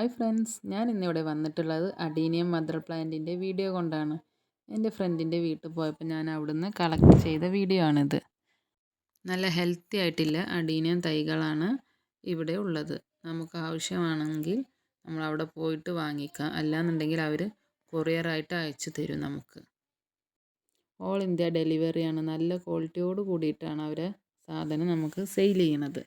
Hi friends ഞാൻ ഇന്നിവിടെ വന്നിട്ടുള്ളത് അഡീനിയം മദർ പ്ലാന്റിന്റെ വീഡിയോ കൊണ്ടാണ്. എന്റെ ഫ്രണ്ടിന്റെ വീട്ടിൽ പോയപ്പോൾ ഞാൻ അവിടുന്ന് കളക്ട് ചെയ്ത വീഡിയോ ആണിത്. നല്ല ഹെൽത്തി ആയിട്ടുള്ള അഡീനിയം തൈകളാണ് ഇവിടെ ഉള്ളത്. നമുക്ക് ആവശ്യമാണെങ്കിൽ നമ്മൾ അവിടെ പോയിട്ട് വാങ്ങിക്കാം. അല്ലാന്നുണ്ടെങ്കിൽ അവർ കൊറിയറായിട്ട് അയച്ചു തരും നമുക്ക്. ഓൾ ഇന്ത്യ ഡെലിവറിയാണ് നല്ല ക്വാളിറ്റിയോട് കൂടിയിട്ടാണ് അവർ സാധനം നമുക്ക് സെയിൽ ചെയ്യണത്.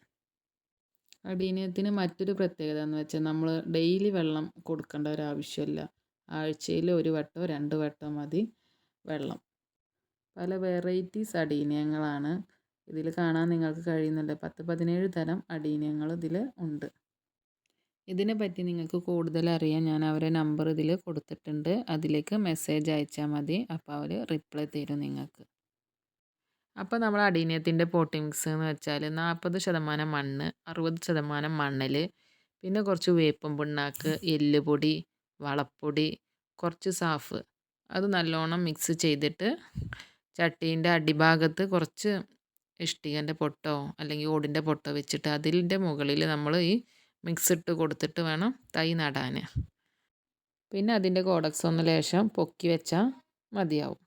അടീനിയത്തിന് മറ്റൊരു പ്രത്യേകത എന്ന് വെച്ചാൽ നമ്മൾ ഡെയിലി വെള്ളം കൊടുക്കേണ്ട ഒരു ആവശ്യമില്ല. ആഴ്ചയിൽ ഒരു വട്ടോ രണ്ട് വട്ടോ മതി വെള്ളം. പല വെറൈറ്റീസ് അടീനിയങ്ങളാണ് ഇതിൽ കാണാൻ നിങ്ങൾക്ക് കഴിയുന്നുണ്ട്. പത്ത് പതിനേഴ് തരം അടീനിയങ്ങൾ ഇതിൽ ഉണ്ട്. ഇതിനെ പറ്റി നിങ്ങൾക്ക് കൂടുതൽ അറിയാൻ ഞാൻ അവരെ നമ്പർ ഇതിൽ കൊടുത്തിട്ടുണ്ട്. അതിലേക്ക് മെസ്സേജ് അയച്ചാൽ മതി. അപ്പോൾ അവർ റിപ്ലൈ തരും നിങ്ങൾക്ക്. അപ്പോൾ നമ്മൾ അടീനിയത്തിന്റെ പോട്ടി മിക്സ് എന്ന് വെച്ചാൽ നാൽപ്പത് ശതമാനം മണ്ണ് അറുപത് ശതമാനം മണ്ണൽ പിന്നെ കുറച്ച് വേപ്പം പിണ്ണാക്ക് എല്ലുപൊടി വളപ്പൊടി കുറച്ച് സാഫ്. അത് നല്ലോണം മിക്സ് ചെയ്തിട്ട് ചട്ടീന്റെ അടിഭാഗത്ത് കുറച്ച് ഇഷ്ടികന്റെ പൊട്ടോ അല്ലെങ്കിൽ ഓടിന്റെ പൊട്ടോ വെച്ചിട്ട് അതിന്റെ മുകളിൽ നമ്മൾ ഈ മിക്സ് ഇട്ട് കൊടുത്തിട്ട് വേണം തൈ നടാൻ പിന്നെ അതിന്റെ കോഡക്സ് ഒന്ന് ലേശം പൊക്കി വെച്ചാൽ മതിയാവും.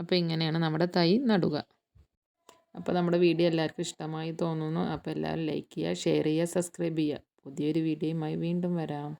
അപ്പോൾ ഇങ്ങനെയാണ് നമ്മുടെ തൈ നടുക. അപ്പോൾ നമ്മുടെ വീഡിയോ എല്ലാവർക്കും ഇഷ്ടമായി തോന്നുന്നു. അപ്പോൾ എല്ലാവരും ലൈക്ക് ചെയ്യുക ഷെയർ ചെയ്യുക സബ്സ്ക്രൈബ് ചെയ്യുക. പുതിയൊരു വീഡിയോയുമായി വീണ്ടും വരാം.